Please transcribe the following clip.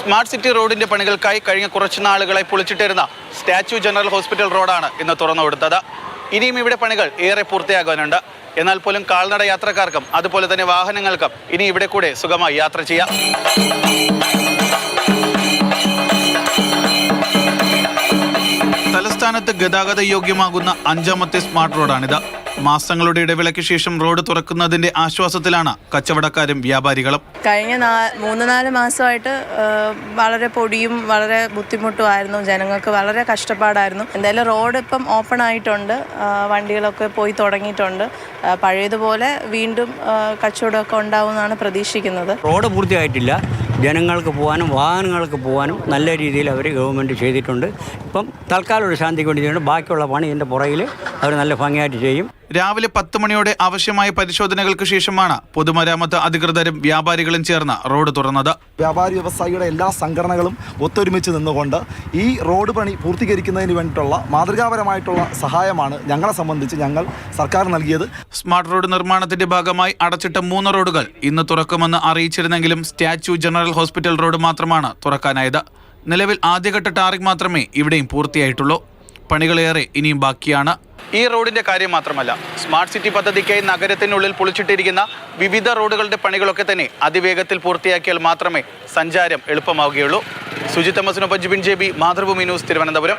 Smart city റോഡിന്റെ പണികൾക്കായി കഴിഞ്ഞ കുറച്ചു നാളുകളായി പൊളിച്ചിട്ടിരുന്ന സ്റ്റാച്യു ജനറൽ ഹോസ്പിറ്റൽ റോഡാണ് ഇന്ന് തുറന്നു കൊടുത്തത് ഇനിയും ഇവിടെ പണികൾ ഏറെ പൂർത്തിയാകാനുണ്ട്. എന്നാൽ പോലും കാൽനട യാത്രക്കാർക്കും അതുപോലെ തന്നെ വാഹനങ്ങൾക്കും ഇനി ഇവിടെ കൂടെ സുഖമായി യാത്ര ചെയ്യാം. തലസ്ഥാനത്ത് ഗതാഗത യോഗ്യമാകുന്ന അഞ്ചാമത്തെ സ്മാർട്ട് റോഡാണിത്. മാസങ്ങളുടെ ഇടവേളയ്ക്ക് ശേഷം റോഡ് തുറക്കുന്നതിന്റെ ആശ്വാസത്തിലാണ് കച്ചവടക്കാരും വ്യാപാരികളും. കഴിഞ്ഞ മൂന്ന് നാല് മാസമായിട്ട് വളരെ പൊടിയും വളരെ ബുദ്ധിമുട്ടുമായിരുന്നു. ജനങ്ങൾക്ക് വളരെ കഷ്ടപ്പാടായിരുന്നു. എന്തായാലും റോഡ് ഇപ്പം ഓപ്പൺ ആയിട്ടുണ്ട്. വണ്ടികളൊക്കെ പോയി തുടങ്ങിയിട്ടുണ്ട്. പഴയതുപോലെ വീണ്ടും കച്ചവടമൊക്കെ ഉണ്ടാവുമെന്നാണ് പ്രതീക്ഷിക്കുന്നത്. റോഡ് പൂർത്തിയായിട്ടില്ല. ജനങ്ങൾക്ക് പോകാനും വാഹനങ്ങൾക്ക് പോകാനും നല്ല രീതിയിൽ അവർ ഗവൺമെന്റ് ചെയ്തിട്ടുണ്ട്. ഇപ്പം തൽക്കാലം ഒരു ശാന്തിക്ക് വേണ്ടി ചെയ്യുന്നുണ്ട്. ബാക്കിയുള്ള പണി ഇതിന്റെ പുറകിൽ അവർ നല്ല ഭംഗിയായിട്ട് ചെയ്യും. രാവിലെ പത്ത് മണിയോടെ ആവശ്യമായ പരിശോധനകൾക്ക് ശേഷമാണ് പൊതുമരാമത്ത് അധികൃതരും വ്യാപാരികളും ചേർന്ന് റോഡ് തുറന്നത്. വ്യാപാരി വ്യവസായിയുടെ എല്ലാ സംഘടനകളും ഒത്തൊരുമിച്ച് നിന്നുകൊണ്ട് ഈ റോഡ് പണി പൂർത്തീകരിക്കുന്നതിന് വേണ്ടിയിട്ടുള്ള മാതൃകാപരമായിട്ടുള്ള സഹായമാണ് ഞങ്ങളെ സംബന്ധിച്ച് ഞങ്ങൾ സർക്കാർ നൽകിയത്. സ്മാർട്ട് റോഡ് നിർമ്മാണത്തിന്റെ ഭാഗമായി അടച്ചിട്ട മൂന്ന് റോഡുകൾ ഇന്ന് തുറക്കുമെന്ന് അറിയിച്ചിരുന്നെങ്കിലും സ്റ്റാച്യു ജനറൽ ഹോസ്പിറ്റൽ റോഡ് മാത്രമാണ് തുറക്കാനായത്. നിലവിൽ ആദ്യഘട്ട ടാറിംഗ് മാത്രമേ ഇവിടെയും പൂർത്തിയായിട്ടുള്ളൂ. പണികളേറെ ഇനിയും ബാക്കിയാണ്. ഈ റോഡിന്റെ കാര്യം മാത്രമല്ല സ്മാർട്ട് സിറ്റി പദ്ധതിക്കായി നഗരത്തിനുള്ളിൽ പൊളിച്ചിട്ടിരിക്കുന്ന വിവിധ റോഡുകളുടെ പണികളൊക്കെ തന്നെ അതിവേഗത്തിൽ പൂർത്തിയാക്കിയാൽ മാത്രമേ സഞ്ചാരം എളുപ്പമാവുകയുള്ളൂ. Sujith തോമസിനൊപ്പം Jibin J B Mathrubhumi news Thiruvananthapuram.